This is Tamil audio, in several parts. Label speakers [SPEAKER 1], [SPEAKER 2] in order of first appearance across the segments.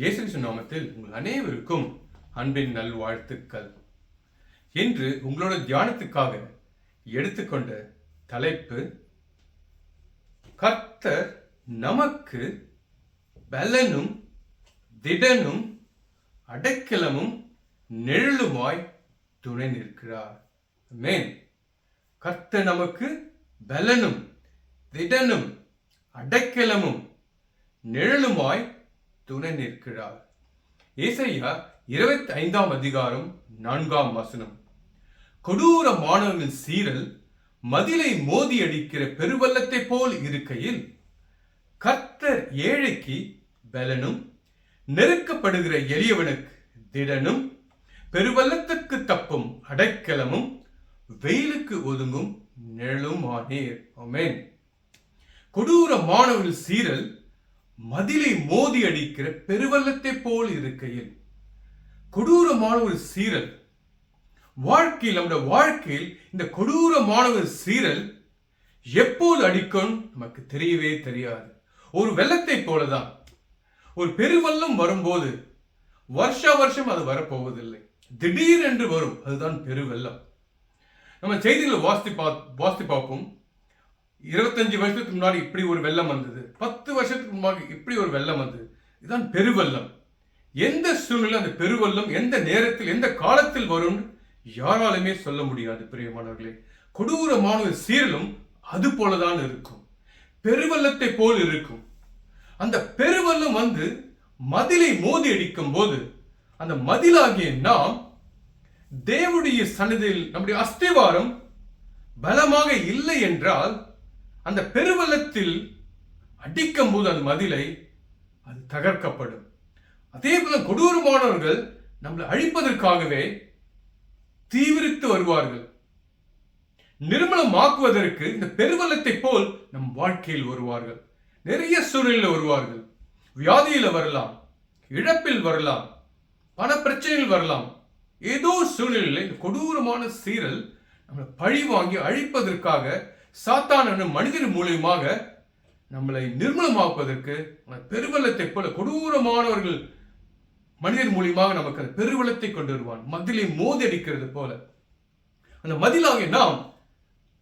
[SPEAKER 1] இயேசு நாமத்தில் உங்கள் அனைவருக்கும் அன்பின் நல்வாழ்த்துக்கள். இன்று உங்களோட தியானத்துக்காக எடுத்துக்கொண்ட தலைப்பு கர்த்தர் நமக்கு பலனும் திடனும் அடைக்கலமும் நிழலுமாய் துணை நிற்கிறார். மேன் கர்த்தர் நமக்கு பலனும் திடனும் அடைக்கலமும் நிழலுமாய் துணை நிற்கிறார் ஏசையா இருபத்தி ஐந்தாம் அதிகாரம் நான்காம் வசனம். கொடூர மாணவர்கள் சீரல் மதிலை மோதி அடிக்கிற பெருவல்லத்தை போல் இருக்கையில் கர்த்தர் ஏழைக்கு பலனும் நெருக்கப்படுகிற எளியவனுக்கு திடனும் பெருவல்லத்துக்கு தப்பும் அடைக்கலமும் வெயிலுக்கு ஒதுங்கும் நிழலும் ஆனேர் கொடூர மாணவர்கள் சீரல் மதிலை மோதி அடிக்கிற பெருவல்லத்தை போல் இருக்கையில். கொடூரமான ஒரு சீரல். வாழ்க்கையில் நம்முடைய வாழ்க்கையில் இந்த கொடூரமான ஒரு சீரல் எப்போது அடிக்கும் நமக்கு தெரியவே தெரியாது. ஒரு வெள்ளத்தை போலதான். ஒரு பெருவெள்ளம் வரும்போது வருஷா வருஷம் அது வரப்போவதில்லை. திடீர் என்று வரும். அதுதான் பெருவெள்ளம். நம்ம செய்திகளை வாசித்து பா வாசித்து பார்ப்போம். இருபத்தஞ்சு வருஷத்துக்கு முன்னாடி இப்படி ஒரு வெள்ளம் வந்தது. பத்து வருஷத்துக்கு முன்னாடி இப்படி ஒரு வெள்ளம் வந்தது. இதுதான் பெருவெள்ளம். எந்த சூழ்நிலை அந்த பெருவெள்ளம் எந்த நேரத்தில் எந்த காலத்தில் வரும் யாராலுமே சொல்ல முடியாது பிரியமானவர்களே. கொடூரமான ஒரு சீரலும் அது போலதான் இருக்கும். பெருவெள்ளத்தை போல் இருக்கும். அந்த பெருவெள்ளம் வந்து மதிலை மோதி அடிக்கும் போது அந்த மதிலாகிய நாம் தேவனுடைய சன்னதியில் நம்முடைய அஸ்திவாரம் பலமாக இல்லை என்றால் அந்த பெருவெள்ளத்தில் அடிக்கும் போது அந்த மதிலை அது தகர்க்கப்படும். அதே போல கொடூரமானவர்கள் நம்மளை அழிப்பதற்காகவே தீவிரித்து வருவார்கள். நிர்மலமாக்குவதற்கு இந்த பெருவெள்ளத்தை போல் நம் வாழ்க்கையில் வருவார்கள். நிறைய சூழலில் வருவார்கள். வியாதியில் வரலாம் இழப்பில் வரலாம் பண பிரச்சனையில் வரலாம். ஏதோ சூழ்நிலையில் இந்த கொடூரமான சீரல் நம்மளை பழி வாங்கி அழிப்பதற்காக சாத்தான் மனிதர் மூலியமாக நம்மளை நிர்மலமாக்குவதற்கு அந்த பெருவெள்ளத்தை போல கொடூரமானவர்கள் மனிதர் மூலியமாக நமக்கு அந்த பெருவெள்ளத்தை கொண்டு வருவான். மதிலை மோதி அடிக்கிறது போல. அந்த மதிலாகிய நாம்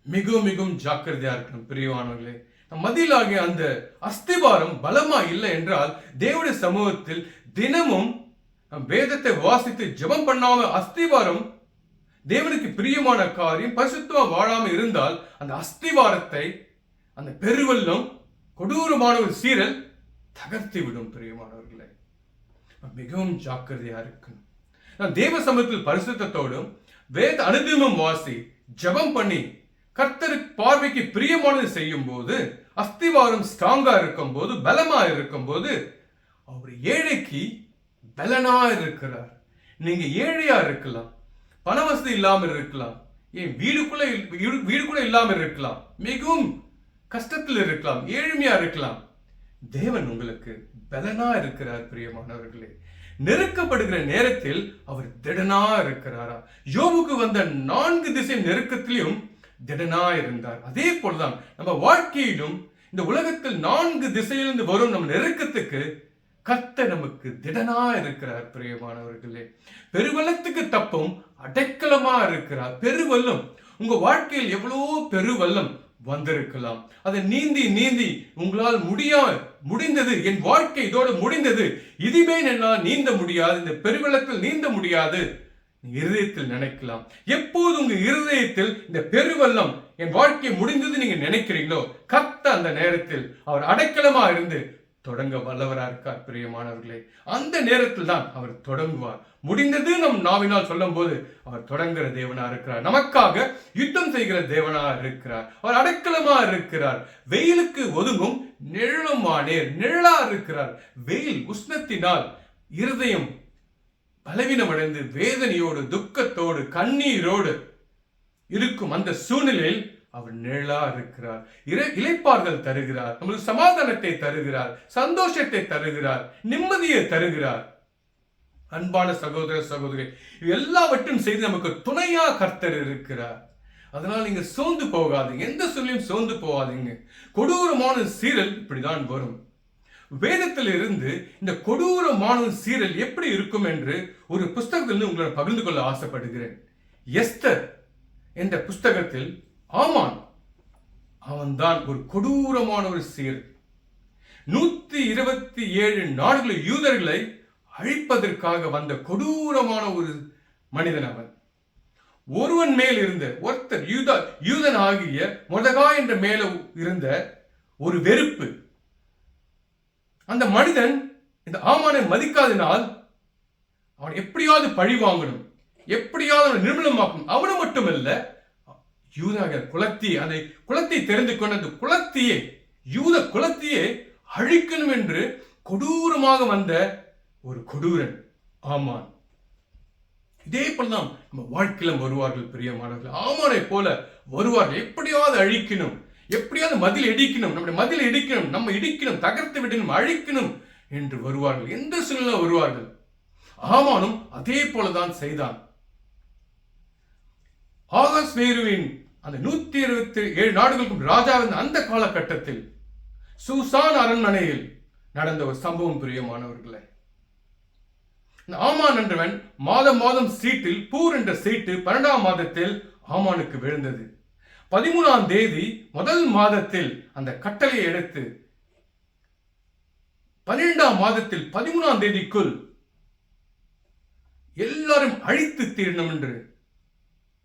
[SPEAKER 1] மிகவும் மிகவும் ஜாக்கிரதையா இருக்கணும் பிரியவானவர்களே மதிலாகிய அந்த அஸ்திபாரம் பலமா இல்லை என்றால் தேவனுடைய சமூகத்தில் தினமும் நம் வேதத்தை வாசித்து ஜெபம் பண்ணாம அஸ்திவாரம் தேவனுக்கு பிரியமான காரியம் பரிசுத்தமாக வாழாமல் இருந்தால் அந்த அஸ்திவாரத்தை அந்த பெருவெல்லம் கொடூரமான ஒரு சீரல் தகர்த்து விடும் பிரியமானவர்களை. மிகவும் ஜாக்கிரதையா இருக்கணும். நான் தேவ சமூகத்தில் பரிசுத்தோடும் வேத அனுதினமும் வாசி ஜெபம் பண்ணி கர்த்தருக்கு பார்வைக்கு பிரியமானது செய்யும் போது அஸ்திவாரம் ஸ்ட்ராங்கா இருக்கும் போது பலமா இருக்கும் போது அவர் ஏழைக்கு பலனா இருக்கிறார். நீங்க ஏழையா இருக்கலாம். பண வசதி இல்லாமல் இருக்கலாம். ஏன் வீடுக்குள்ள வீடு கூட இல்லாமல் இருக்கலாம். மிகவும் கஷ்டத்தில் இருக்கலாம். ஏழ்மையா இருக்கலாம். தேவன் உங்களுக்கு பலனா இருக்கிறார் பிரியமானவர்களே. நெருக்கப்படுகிற நேரத்தில் அவர் திடனா இருக்கிறாரா? யோபுக்கு வந்த நான்கு திசை நெருக்கத்திலையும் திடனா இருந்தார். அதே போலதான் நம்ம வாழ்க்கையிலும் இந்த உலகத்தில் நான்கு திசையிலிருந்து வரும் நம்ம நெருக்கத்துக்கு கர்த்த நமக்கு திடனா இருக்கிறார் பிரியமானவர்களே. பெருவெள்ளத்துக்கு தப்பும் அடைக்கலமா இருக்கிறார். பெருவெல்லம் உங்க வாழ்க்கையில் எவ்வளோ பெருவெல்லம் வந்திருக்கலாம். அதை நீந்தி நீந்தி உங்களால் முடியா முடிந்தது என் வாழ்க்கை இதோடு முடிந்தது. இதுவே என்னால் நீந்த முடியாது இந்த பெருவெள்ளத்தில் நீந்த முடியாது. இருதயத்தில் நினைக்கலாம். எப்போது உங்க இருதயத்தில் இந்த பெருவல்லம் என் வாழ்க்கை முடிந்தது நீங்க நினைக்கிறீங்களோ கத்த அந்த நேரத்தில் அவர் அடைக்கலமா இருந்து தொடங்க வல்லவரா இருக்கார் பிரியமானவர்களே. அந்த நேரத்தில் தான் அவர் தொடங்குவார். முடிந்தது நம் நாவினால் சொல்லும் போது அவர் தொடங்குகிற தேவனா இருக்கிறார். நமக்காக யுத்தம் செய்கிற தேவனா இருக்கிறார். அவர் அடைக்கலமா இருக்கிறார். வெயிலுக்கு ஒதுங்கும் நிழலுமானே நிழலா இருக்கிறார். வெயில் உஷ்ணத்தினால் இருதயம் பலவீனமடைந்து வேதனையோடு துக்கத்தோடு கண்ணீரோடு இருக்கும் அந்த சூழ்நிலையில் அவர் நிழலா இருக்கிறார். இறை இலைப்பார்கள் தருகிறார். நம்மளுக்கு சமாதானத்தை தருகிறார். சந்தோஷத்தை தருகிறார். நிம்மதியை தருகிறார். அன்பான சகோதர சகோதரி எல்லாவற்றையும் செய்து நமக்கு துணையா கர்த்தர் இருக்கிறார். அதனால் நீங்க சோர்ந்து போகாதீங்க எந்த சொல்லியும் சோர்ந்து போகாதீங்க. கொடூரமான சீரல் இப்படிதான் வரும். வேதத்தில் இருந்து இந்த கொடூரமான சீரல் எப்படி இருக்கும் என்று ஒரு புஸ்தகத்திலிருந்து உங்களை பகிர்ந்து கொள்ள ஆசைப்படுகிறேன். எஸ்தர் என்ற புஸ்தகத்தில் ஆமான். அவன்தான் ஒரு கொடூரமான ஒரு சீர் நூத்தி இருபத்தி ஏழு நாடுகளில் யூதர்களை அழிப்பதற்காக வந்த கொடூரமான ஒரு மனிதன் அவன். ஒருவன் மேல் இருந்த ஒருத்தர் யூதா யூதன் ஆகிய மொதகா என்ற மேல இருந்த ஒரு வெறுப்பு. அந்த மனிதன் இந்த ஆமானை மதிக்காதனால் அவன் எப்படியாவது பழி வாங்கணும் எப்படியாவது அவனை நிர்மலமாக்கணும். அவனை மட்டுமல்ல யூதாகர் குலத்தி அதை குலத்தை தெரிந்து கொண்ட அந்த குலத்தையே யூத குலத்தையே அழிக்கணும் என்று கொடூரமாக வந்த ஒரு கொடூரன் ஆமான். இதே போலதான் நம்ம வாழ்க்கையில வருவார்கள் பிரியமானவர்கள். ஆமானை போல வருவார்கள். எப்படியாவது அழிக்கணும் எப்படியாவது மதில் இடிக்கணும் நம்முடைய மதில் இடிக்கணும் நம்ம இடிக்கணும் தகர்த்து விடணும் அழிக்கணும் என்று வருவார்கள். எந்த சூழ்நிலை வருவார்கள்? ஆமானும் அதே போலதான் செய்தான். ஆகாஷ் நேருவின் அந்த நூத்தி இருபத்தி ஏழு நாடுகளுக்கும் ராஜாவின் அந்த காலகட்டத்தில் சூசான் அரண்மனையில் நடந்த ஒரு சம்பவம் பிரியமானவர்களே ஆமான் என்றவன் மாதம் மாதம் சீட்டில் பூர் என்ற சீட்டு பன்னெண்டாம் மாதத்தில் ஆமானுக்கு விழுந்தது. பதிமூணாம் தேதி முதல் மாதத்தில் அந்த கட்டளையை எடுத்து பன்னிரெண்டாம் மாதத்தில் பதிமூணாம் தேதிக்குள் எல்லாரும் அழித்து தீரணும் என்று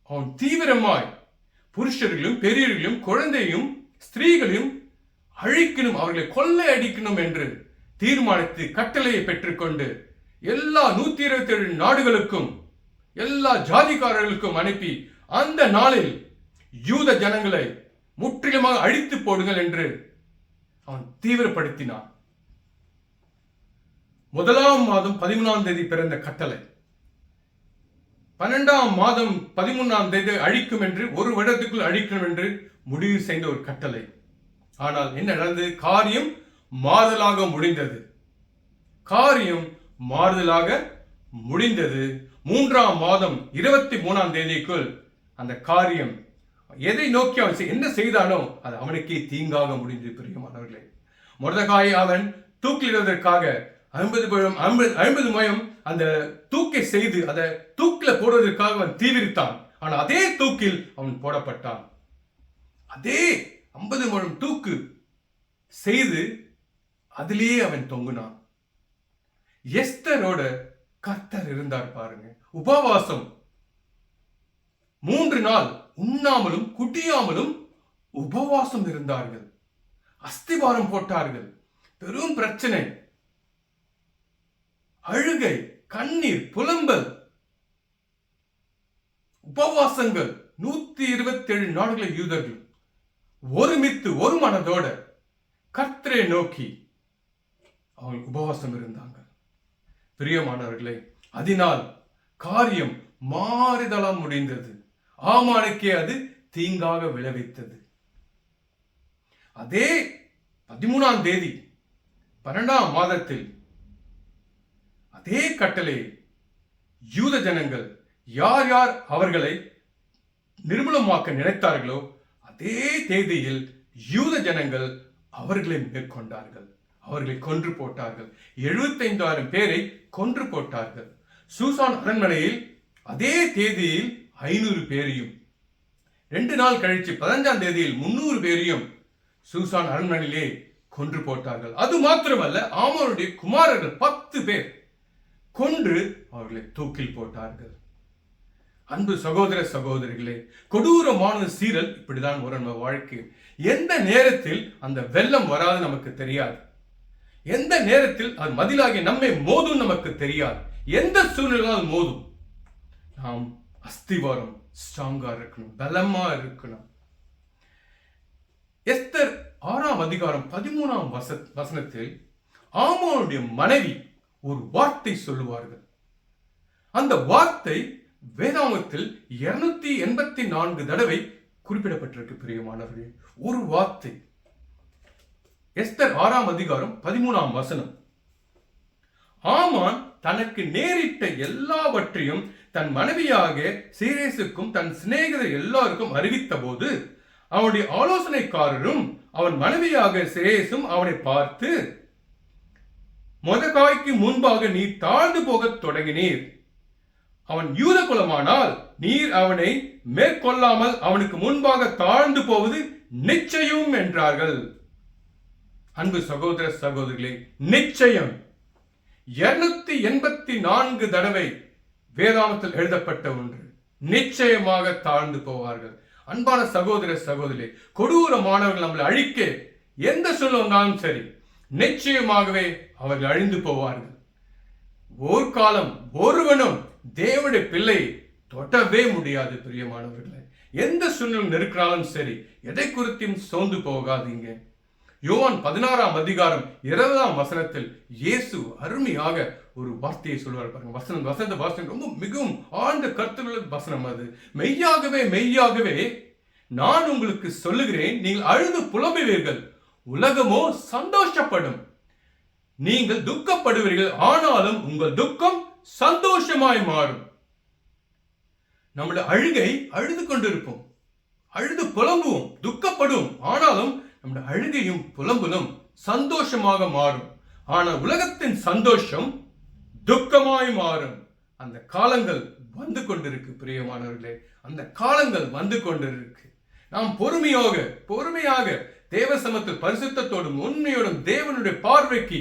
[SPEAKER 1] அவன் தீவிரமாய் புருஷர்களும் பெரியர்களும் குழந்தையும் ஸ்திரீகளையும் அழிக்கணும் அவர்களை கொள்ளை அடிக்கணும் என்று தீர்மானித்து கட்டளையை பெற்றுக்கொண்டு எல்லா நூத்தி இருபத்தி ஏழு நாடுகளுக்கும் எல்லா ஜாதிக்காரர்களுக்கும் அனுப்பி அந்த நாளில் யூத ஜனங்களை முற்றிலுமாக அழித்து போடுங்கள் என்று அவன் தீவிரப்படுத்தினான். முதலாம் மாதம் பதிமூணாம் தேதி பிறந்த கட்டளை. பன்னெண்டாம் மாதம் பதிமூணாம் தேதி அழிக்கும் என்று ஒரு வருடத்துக்குள் அழிக்கும் என்று முடிவு செய்த ஒரு கட்டளை. ஆனால் என்ன நடந்தது? காரியம் மாறுதலாக முடிந்தது. காரியம் மாறுதலாக முடிந்தது. மூன்றாம் மாதம் இருபத்தி மூணாம் தேதிக்குள் அந்த காரியம் எதை நோக்கி அவன் என்ன செய்தானோ அது அவனுக்கே தீங்காக முடிந்தது பிரியமானவர்களே முருதகாயை அவன் தூக்கிலிடுவதற்காக ஐம்பது ஐம்பது ஐம்பது மயம் அந்த தூக்கை செய்து அதை தூக்கில போடுவதற்காக அவன் தீவிரித்தான். ஆனால் அதே தூக்கில் அவன் போடப்பட்டான். அதே ஐம்பது முழம் தூக்கு செய்து அதிலேயே அவன் தொங்குனான். எஸ்தரோட கர்த்தர் இருந்தார் பாருங்க. உபவாசம். மூன்று நாள் உண்ணாமலும் குட்டியாமலும் உபவாசம் இருந்தார்கள். அஸ்திவாரம் போட்டார்கள். பெரும் பிரச்சனை. அழுகை கண்ணீர் புலம்பல். உபவாசங்கள் நூத்தி இருபத்தி ஏழு நாடுகளில் யூதர்கள் ஒருமித்து ஒரு மனதோட கர்த்தரை நோக்கி அவங்க உபவாசம் இருந்தாங்க. பிரியமானவர்களே அதனால் காரியம் மாறுதலாம் முடிந்தது. ஆமானுக்கே அது தீங்காக விளைவித்தது. அதே பதிமூணாம் தேதி பன்னெண்டாம் மாதத்தில் அதே கட்டளை யூத ஜனங்கள் யார் யார் அவர்களை நிர்மூலமாக்க நினைத்தார்களோ அதே தேதியில் யூத ஜனங்கள் அவர்களை மேற்கொண்டார்கள். அவர்களை கொன்று போட்டார்கள். எழுபத்தைந்தாயிரம் பேரை கொன்று போட்டார்கள். சூசான் அரண்மனையில் அதே தேதியில் ஐநூறு பேரையும் ரெண்டு நாள் கழிச்சு பதினஞ்சாம் தேதியில் முன்னூறு பேரையும் சூசான் அரண்மனையிலே கொன்று போட்டார்கள். அது மாத்திரமல்ல ஆமோருடைய குமாரர்கள் பத்து பேர். கொன்று அவர்களை தூக்கில் போட்டார்கள். அன்பு சகோதர சகோதரிகளே கொடூரமான சீரல் இப்படிதான் வரும் நம்ம வாழ்க்கை. எந்த நேரத்தில் அந்த வெள்ளம் வராது நமக்கு தெரியாது. எந்த நேரத்தில் அது மதிலாகி நம்மை மோதும் நமக்கு தெரியாது. எந்த சூழ்நிலையால் மோதும்? நாம் அஸ்திவாரம் ஸ்ட்ராங்கா இருக்கணும் பலமா இருக்கணும். எஸ்தர் ஆறாம் அதிகாரம் பதிமூணாம் வச வசனத்தில் ஆமோனுடைய மனைவி ஒரு வார்த்தை சொல்லுவார்கள். அந்த வார்த்தை வேதாங்கத்தில் இருநூத்தி எண்பத்தி நான்கு தடவை குறிப்பிடப்பட்டிருக்கு பிரியமானவர்களே. ஒரு வார்த்தை. எஸ்தர் ஆறாம் அதிகாரம் பதிமூணாம் வசனம். ஆமான் தனக்கு நேரிட்ட எல்லாவற்றையும் தன் மனைவியாக சீரேசுக்கும் தன் சிநேகிதர் எல்லாருக்கும் அறிவித்த போது அவனுடைய ஆலோசனைக்காரரும் அவன் மனைவியாக சிரேசும் அவனை பார்த்து மொதகாய்க்கு முன்பாக நீர் தாழ்ந்து போகத் தொடங்கினீர். அவன் யூத குலமானால் நீர் அவனை மேற்கொள்ளாமல் அவனுக்கு முன்பாக தாழ்ந்து போவது நிச்சயம் என்றார்கள். அன்பு சகோதர சகோதரிகளே நிச்சயம். இருநூத்தி எண்பத்தி நான்கு தடவை வேதாமத்தில் எழுதப்பட்ட ஒன்று நிச்சயமாக தாழ்ந்து போவார்கள். அன்பான சகோதர சகோதரி கொடூர மாணவர்கள் நம்மளை அழிக்க எந்த சொல்லுவாங்க வந்தாலும் சரி நிச்சயமாகவே அவர்கள் அழிந்து போவார்கள். ஓர்காலம் ஒருவனும் தேவனுடைய பிள்ளை தொடவே முடியாது பிரியமானவர்களே. எந்த சூழ்நிலை நெருக்கினாலும் சரி எதை குறித்தும் சோர்ந்து போகாதீங்க. யோவான் பதினாறாம் அதிகாரம் இருபதாம் வசனத்தில் இயேசு அருமையாக ஒரு வார்த்தையை சொல்வார் பாருங்க. வசனம் வசந்த வாசனம் ரொம்ப மிகவும் ஆழ்ந்த கருத்துள்ள வசனம் அது. மெய்யாகவே மெய்யாகவே நான் உங்களுக்கு சொல்லுகிறேன் நீங்கள் அழுது புலம்புவீர்கள். உலகமோ சந்தோஷப்படும். நீங்கள் துக்கப்படுவீர்கள் ஆனாலும் உங்கள் துக்கம் சந்தோஷமாய் மாறும். நம்முடைய அழுகை அழுது கொண்டிருப்போம் அழுது புலம்புவோம் துக்கப்படுவோம் ஆனாலும் நம்முடைய அழுகையும் புலம்பலும் சந்தோஷமாக மாறும். ஆனா உலகத்தின் சந்தோஷம் துக்கமாய் மாறும். அந்த காலங்கள் வந்து கொண்டிருக்கு பிரியமானவர்களே. அந்த காலங்கள் வந்து கொண்டிருக்கு. நாம் பொறுமையாக பொறுமையாக தேவ சமத்தில் பரிசுத்தத்தோடும் உண்மையோடும் தேவனுடைய பார்வைக்கு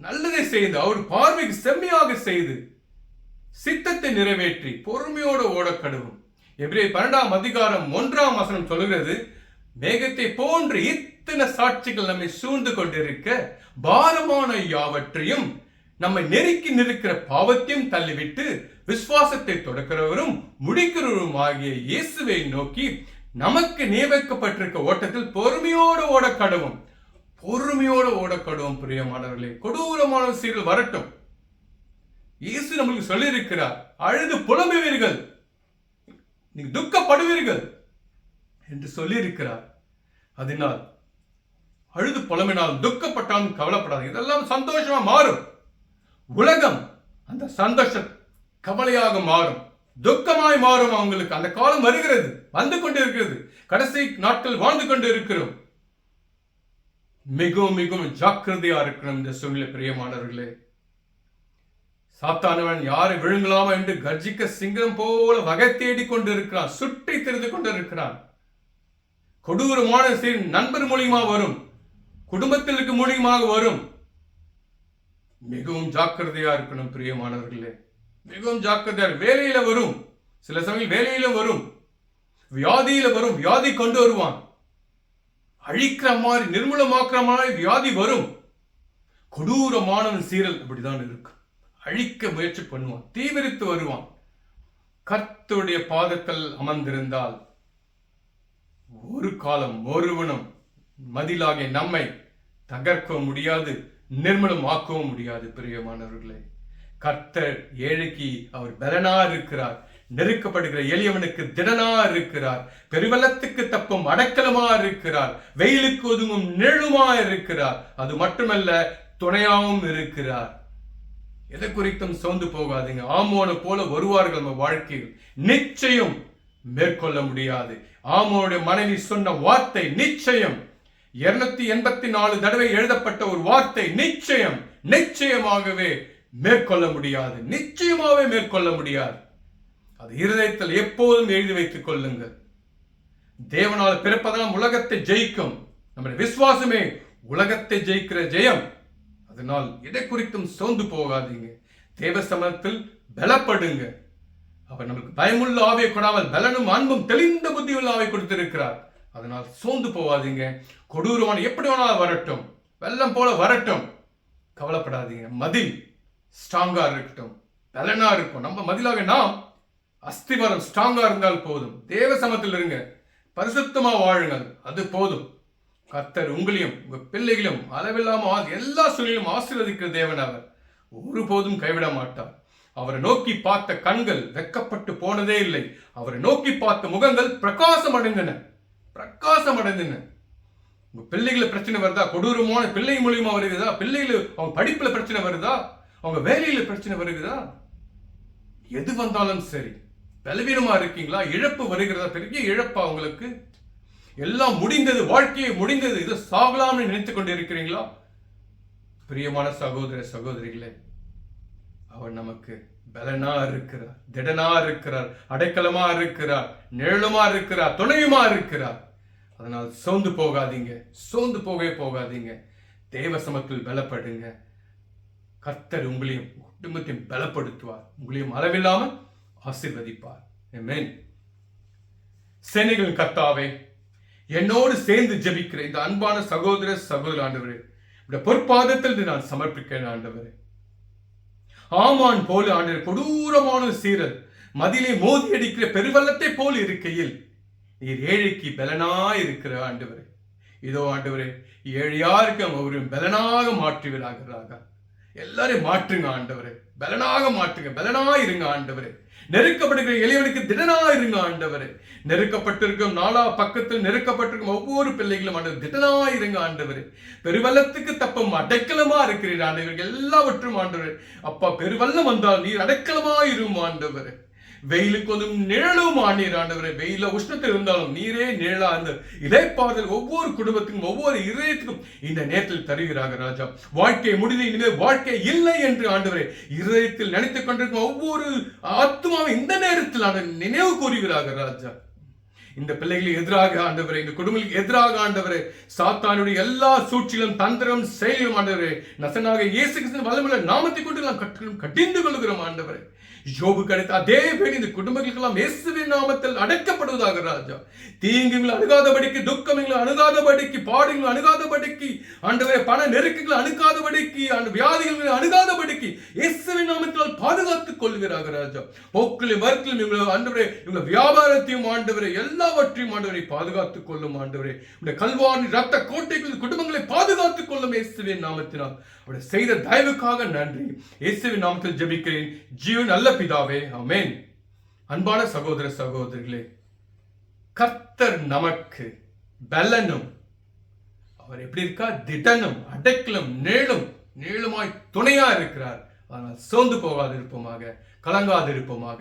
[SPEAKER 1] நல்லதை செய்து அவர் பார்வைக்கு செம்மையாக செய்து சித்தத்தை நிறைவேற்றி பொறுமையோடு ஓடக்கடுவோம் எப்படி பன்னெண்டாம் அதிகாரம் ஒன்றாம் வசனம் சொல்கிறது மேகத்தை போன்று இத்தனை சாட்சிகள் நம்மை சூழ்ந்து கொண்டிருக்க பாரமான யாவற்றையும் நம்மை நெருக்கி நிற்கிற பாவத்தையும் தள்ளிவிட்டு விசுவாசத்தை தொடக்கிறவரும் முடிக்கிறவரும் ஆகிய இயேசுவை நோக்கி நமக்கு நியமிக்கப்பட்டிருக்க ஓட்டத்தில் பொறுமையோடு ஓடக்கடுவோம் பொறுமையோடு ஓடக்கடுவோம் பிரியமானவர்களே. கொடூரமான சீர்கள் வரட்டும். இயேசு நம்மளுக்கு சொல்லியிருக்கிறார் அழுது புலம்புவீர்கள். நீங்க துக்கப்படுவீர்கள். என்று சொல்லியிருக்கிறார். அதனால் அழுது புலம்பினால் துக்கப்பட்டாலும் கவலைப்படாது இதெல்லாம் சந்தோஷமா மாறும். உலகம் அந்த சந்தோஷ கவலையாக மாறும். துக்கமாய் மாறும் அவங்களுக்கு. அந்த காலம் வருகிறது. வந்து கொண்டு இருக்கிறது கடைசி நாட்கள் வாழ்ந்து கொண்டு இருக்கிறோம் மிகவும் மிகவும் ஜாக்கிரதையா இருக்கணும் இந்த சூழ்நிலை பிரியமானவர்களே. சாத்தானவன் யாரை விழுங்கலாமா என்று கர்ஜிக்க சிங்கம் போல வகை தேடி கொண்டு இருக்கிறான் சுற்றி தெரிந்து கொண்டு இருக்கிறான் கொடூரமான நண்பர் மூலியமா வரும். குடும்பத்திற்கு மூலியமாக வரும். மிகவும் ஜாக்கிரதையா இருக்கணும் பிரியமானவர்களே. மிகவும் ஜாக்கிரதையா வேலையில வரும். சில சமயம் வேலையில வரும். வியாதியில வரும். வியாதி கொண்டு வருவான். அழிக்கிற மாதிரி நிர்மூலமாக்குற மாதிரி வியாதி வரும். கொடூரமானவன் சீரல் இப்படிதான் இருக்கும் அழிக்க முயற்சி பண்ணுவான். தீவிரித்து வருவான். கர்த்தருடைய பாதத்தில் அமர்ந்திருந்தால் ஒரு காலம் ஒருவனும் மதிலாகிய நம்மை தகர்க்கவும் முடியாது நிர்மலமாக்கவும் முடியாது பிரியமானவர்களே. கர்த்தர் ஏழைக்கு அவர் பலனா இருக்கிறார். நெருக்கப்படுகிற எளியவனுக்கு திடனா இருக்கிறார். பெருவலத்துக்கு தப்பும் அடைக்கலமா இருக்கிறார். வெயிலுக்கு ஒதுங்கும் நிழலுமா இருக்கிறார். அது மட்டுமல்ல துணையாவும் இருக்கிறார். எதை குறித்தும் சோர்ந்து போகாதீங்க. ஆமோனை போல வருவார்கள் நம்ம வாழ்க்கையில். நிச்சயம் மேற்கொள்ள முடியாது. ஆமோனுடைய மனைவி சொன்ன வார்த்தை நிச்சயம். இருநூத்தி எண்பத்தி நாலு தடவை எழுதப்பட்ட ஒரு வார்த்தை நிச்சயம். நிச்சயமாகவே மேற்கொள்ள முடியாது. நிச்சயமாகவே மேற்கொள்ள முடியாது. அது இருதயத்தில் எப்போதும் எழுதி வைத்துக் கொள்ளுங்கள். தேவனால் பிறப்பதெல்லாம் உலகத்தை ஜெயிக்கும். நம்முடைய விசுவாசமே உலகத்தை ஜெயிக்கிற ஜெயம். அதனால் எதை குறித்தும் சோர்ந்து போகாதீங்க. தேவ சமயத்தில் பலப்படுங்க. அவர் நமக்கு பயமுள்ள ஆவியை கொடாமல் பலனும் அன்பும் தெளிந்த புத்தியுள்ள ஆவை கொடுத்திருக்கிறார். அதனால் சோர்ந்து போகாதீங்க. கொடூரமான எப்படி வேணாலும் வரட்டும். வெள்ளம் போல வரட்டும். கவலைப்படாதீங்க. மதில். ஸ்ட்ராங்காக இருக்கட்டும். பலனா இருக்கும் நம்ம மதிலாக நாம் அஸ்திவாரம் ஸ்ட்ராங்காக இருந்தால் போதும். தேவ சமத்தில் இருங்க. பரிசுத்தமாக வாழுங்கள். அது போதும். கர்த்தர் உங்களையும் உங்கள் பிள்ளைகளையும் அளவில்லாமல் எல்லா சூழலும் ஆசீர்வதிக்கிற தேவன் அவர். ஒருபோதும் கைவிட மாட்டார். அவரை நோக்கி பார்த்த கண்கள் வெக்கப்பட்டு போனதே இல்லை. அவரை நோக்கி பார்த்த முகங்கள் பிரகாசம் அடைந்தன பிரகாசம் அடைந்தன உங்க பிள்ளைகளை பிரச்சனை வருதா? கொடூரமான பிள்ளை மூலியமா வருதா பிள்ளைகள் அவங்க படிப்புல பிரச்சனை வருதா? அவங்க வேலையில் பிரச்சனை வருகிறதா? எது வந்தாலும் சரி. பலவீனமா இருக்கீங்களா? இழப்பு வருகிறதா? பெரிய இழப்பா உங்களுக்கு? எல்லாம் முடிந்தது வாழ்க்கையை முடிந்தது. இது சாகலாம்னு நினைத்துக் கொண்டு இருக்கிறீங்களா பிரியமான சகோதர சகோதரிகளே அவர் நமக்கு பலனா இருக்கிறார் திடனா இருக்கிறார் அடைக்கலமா இருக்கிறார் நிழலுமா இருக்கிறார் துணையுமா இருக்கிறார். அதனால் சோர்ந்து போகாதீங்க சோர்ந்து போகவே போகாதீங்க. தேவ சமத்தில் பலப்படுங்க. கர்த்தர் உங்களையும் குடும்பத்தையும் பலப்படுத்துவார். உங்களையும் அளவில்லாமல் ஆசீர்வதிப்பார். ஆமென் சேனைகளின் கர்த்தாவே என்னோடு சேர்ந்து ஜெபிக்கிற இந்த அன்பான சகோதர சகோதர ஆண்டவரே இந்த பொற்பாதத்தில் நான் சமர்ப்பிக்கிறேன் ஆண்டவரே. ஆமான் போல ஆண்டவர் கொடூரமான சீரர் மதிலே மோதி அடிக்கிற பெருவல்லத்தை போல் இருக்கையில் நீர் ஏழைக்கு பலனா இருக்கிற ஆண்டவரே. இதோ ஆண்டவரே ஏழையா இருக்க அவரும் பலனாக மாற்றுவீராகிறாக எல்லாரையும் மாற்றுங்க ஆண்டவர். பலனாக மாற்றுங்க. பலனா இருங்க ஆண்டவர். நெருக்கப்படுகிற எளியவனுக்கு திடனா இருங்க ஆண்டவர். நெருக்கப்பட்டிருக்கும் நாலா பக்கத்தில் நெருக்கப்பட்டிருக்கும் ஒவ்வொரு பிள்ளைகளும் ஆண்டவர் திடனா இருங்க ஆண்டவர். பெருவல்லத்துக்கு தப்பம் அடைக்கலமா இருக்கிறீர் ஆண்டவர். எல்லாவற்றும் ஆண்டவர். அப்பா பெருவல்லம் வந்தால் நீர் அடைக்கலமா இருக்கும் ஆண்டவர். வெயிலுக்கு வந்து நிழலும் ஆண்டீர் ஆண்டவரே. வெயில உஷ்ணத்தில் இருந்தாலும் நீரே நிழலா. அந்த இலைப்பாறுதல் ஒவ்வொரு குடும்பத்துக்கும் ஒவ்வொரு இதயத்துக்கும் இந்த நேரத்தில் தருகிறாங்க ராஜா. வாழ்க்கை முடிந்து இனிமேல் வாழ்க்கை இல்லை என்று ஆண்டவரே இதயத்தில் நினைத்துக் கொண்டிருக்கும் ஒவ்வொரு ஆத்மாவும் இந்த நேரத்தில் ஆண்டவர் நினைவு கூறுகிறாங்க ராஜா. இந்த பிள்ளைகளுக்கு எதிராக ஆண்டவரே இந்த குடும்பங்களுக்கு எதிராக ஆண்டவரே சாத்தானுடைய எல்லா சூழ்ச்சியிலும் தந்திரம் செயலும் ஆண்டவரே நசனாக இயேசு கிருஷ்ணன் வல்லமுள்ள நாமத்தை கொண்டு நாம் கட்டிந்து கொள்கிறோம் ஆண்டவரே. யோபு கிடைத்த அதே பேர் இந்த குடும்பங்களுக்கெல்லாம் இயேசுவின் நாமத்தில் அடைக்கப்படுவதாக ராஜா. தீங்குகள் அணுகாதபடிக்கு துக்கங்கள் அணுகாதபடிக்கு பாடுகள் அணுகாதபடிக்கு ஆண்டவரே பண நெருக்கங்கள் அணுகாதபடிக்கு அந்த வியாதிகள் அணுகாதபடிக்கு இயேசுவின் நாமத்தால் பாதுகாத்துக் கொள்கிறாக ராஜா. போக்கிலும் வர்க்கிலும் இவங்க ஆண்டவரே இவங்க வியாபாரத்தையும் ஆண்டவரே எல்லாவற்றையும் ஆண்டவரை பாதுகாத்துக் கொள்ளும் ஆண்டவரே. இந்த கல்வாணி ரத்த கோட்டைகள் குடும்பங்களை பாதுகாத்துக் கொள்ளும் இயேசுவின் நாமத்தினால். அவருடைய செய்த தயவுக்காக நன்றி. இயேசுவின் நாமத்தில் ஜெபிக்கிறேன். ஜீவன் நல்ல பிதாவே அமேன் அன்பான சகோதர சகோதரிகளே கர்த்தர் நமக்கு பலனும் அவர் எப்படி இருக்கா? திடனும் அடைக்கலும் நீளும் நீளுமாய் துணையா இருக்கிறார். ஆனால் சோர்ந்து போகாதிருப்போமாக இருப்போமாக கலங்காது இருப்போமாக